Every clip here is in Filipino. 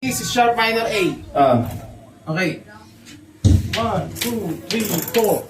This is sharp minor A. Ah. Okay. One, two, three, four.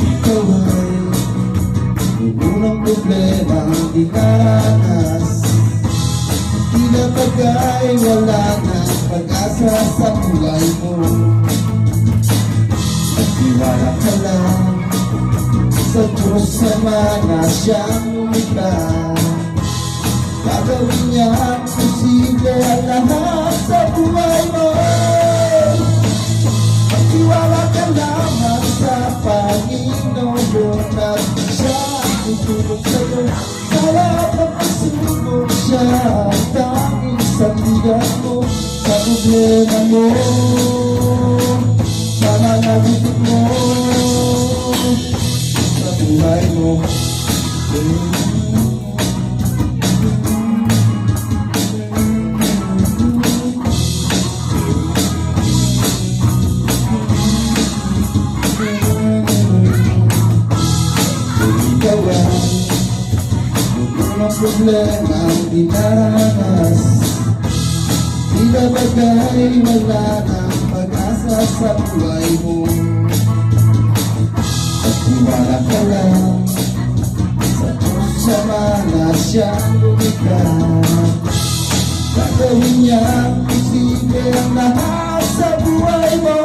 Ikaw ay Unang problema ang dinaranas Tila bagay wala na pag-asa sa buhay mo Sa Diyos naman na siyang lumikha Gagawin niya ang posible ang lahat sa buhay mo. Magtiwala ka lamang sa Panginoon At siya tutulong sa'yo. Sa lahat ng pagsubok siya ang tanging sandigan mo Sa problema mo. Sa mga mo buhay mo. Problema ang dinaranas Tila bagay wala ng pag-asa sa buhay mo At tiwala ka lang Sa sama na siyang lumikha Gagawin niya posible ang lahat sa buhay mo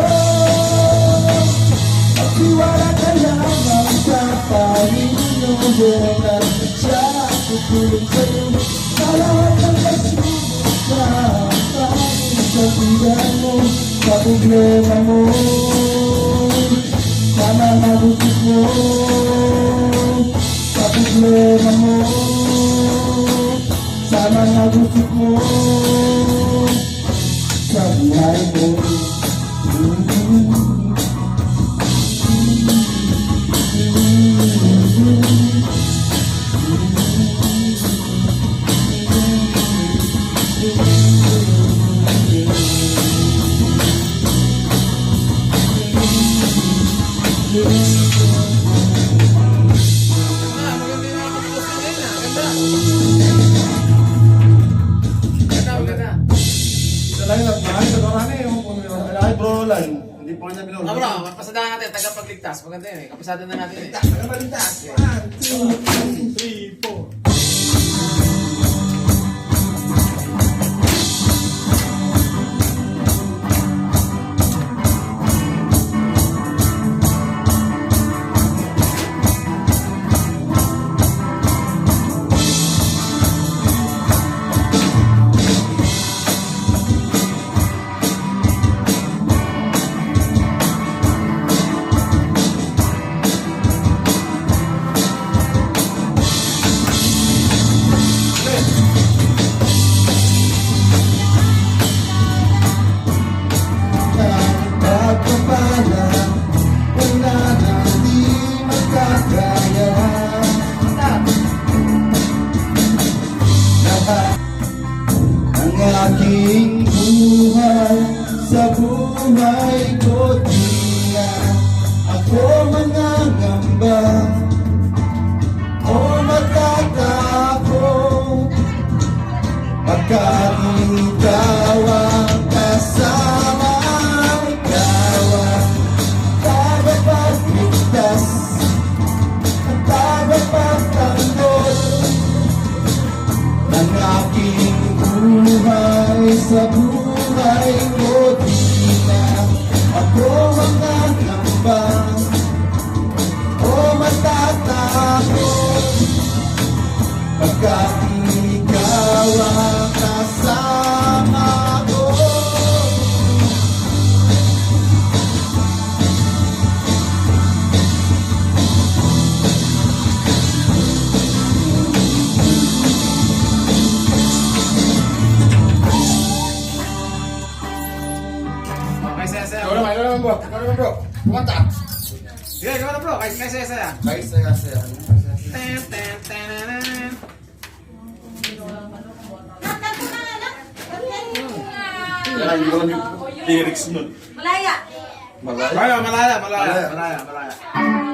Magtiwala ka lamang sa Panginoon At siya tutulong sa'yo Sa lahat ng pagsubok sa tanging sabihan mo Sa problema mo Sa mga gusto mo Sa problema mo Sa mga gusto mo Sa buhay mo Hindi po niya binulong. Bro, pasadahan natin, tagapagligtas. Maganda yun eh. Kapasada na natin eh. Taga balintas. One, two, three, aking buhay Sa buhay ko di na Ako mangangamba. O matatakot Pagkat sa buhay ko Di na ako mangangamba O matatakot Pagkat ikaw ang bro. Naman bro. Kumanta. Sige, ikaw na bro. Kahit kaya saya, saya. Guys, saya, saya. Ten, ten, ten, ten. Yan, lang yung lyrics nun. Malaya, Malaya. malaya, malaya. Malaya, malaya.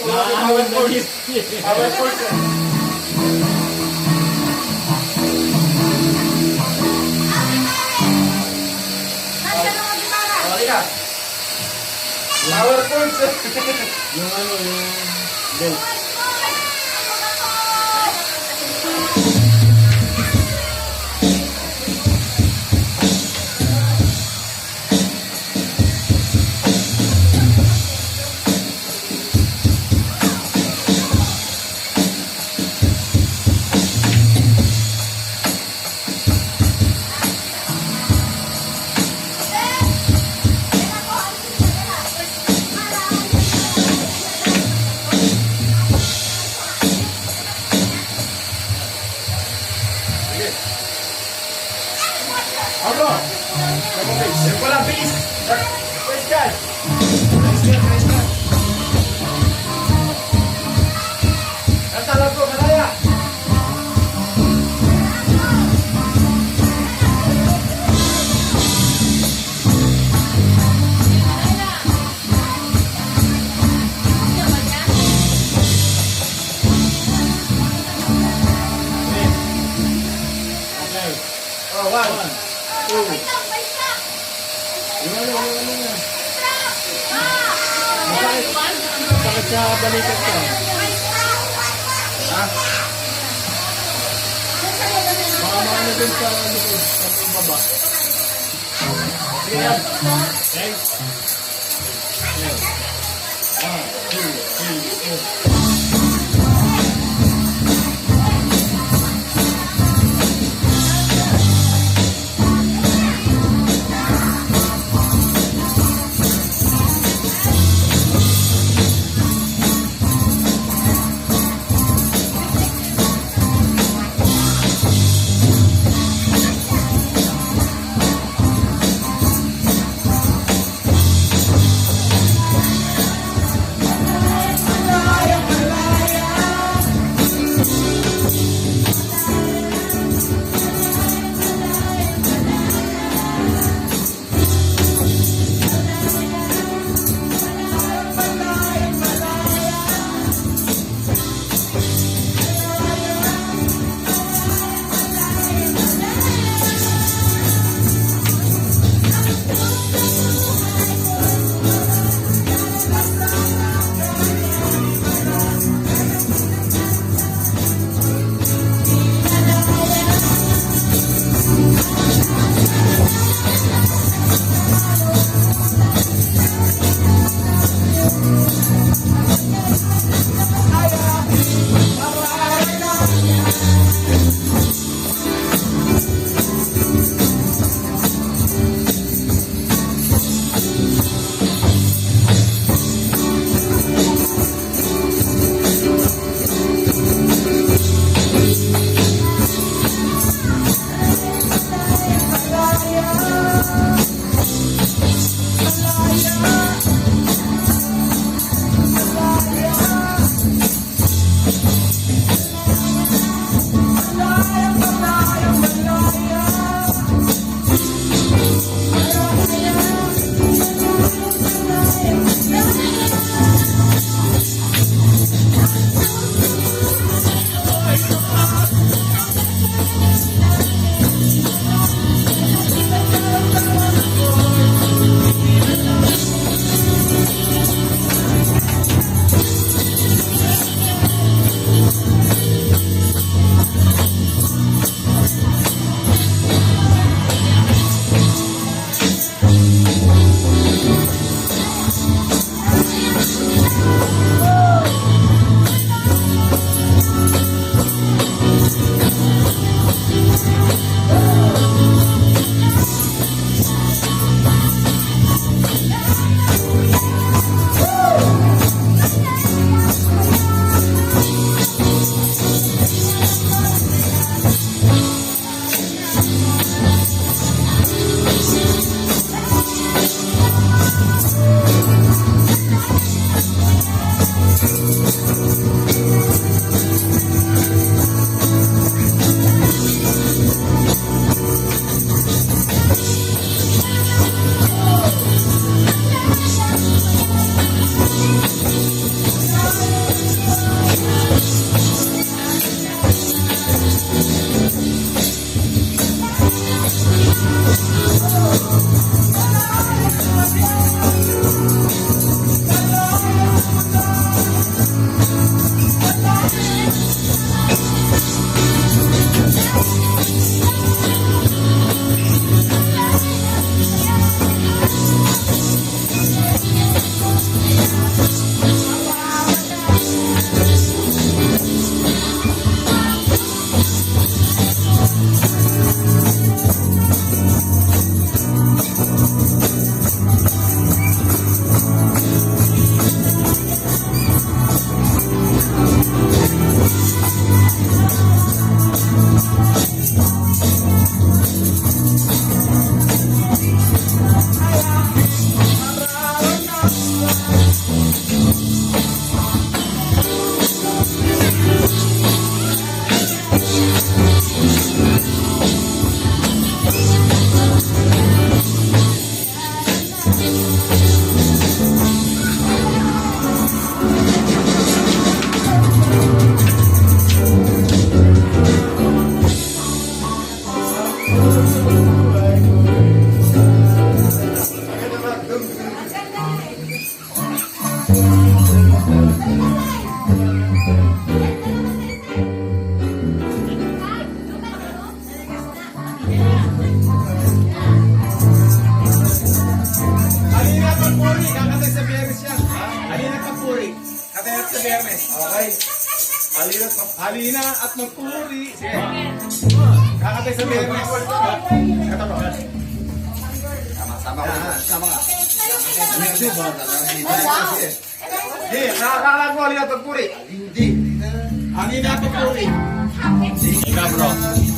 Power chords. Power ka. Power eh. Yung ano, yung... Belt. Yung pala, bilis. That? Where's that? Where's that? Kanta lang ko, malaya. Oh, one. Yung ano, ano. Ha? Baka maano din sa likod. Sa baba. Okay? Okay. One, two, three, four. Puri, kakatay sa Biyernes yan. Halina at Puri. Katay at sa Biyernes. Okay. Halina at, halina at magpuri. Sige. Kakatay sa Biyernes. Ito po. Tama, tama ka. Tama ka. Medyo ba? Hindi, nakakala ko halina at magpuri. Hindi. Halina at magpuri. Hindi ka bro.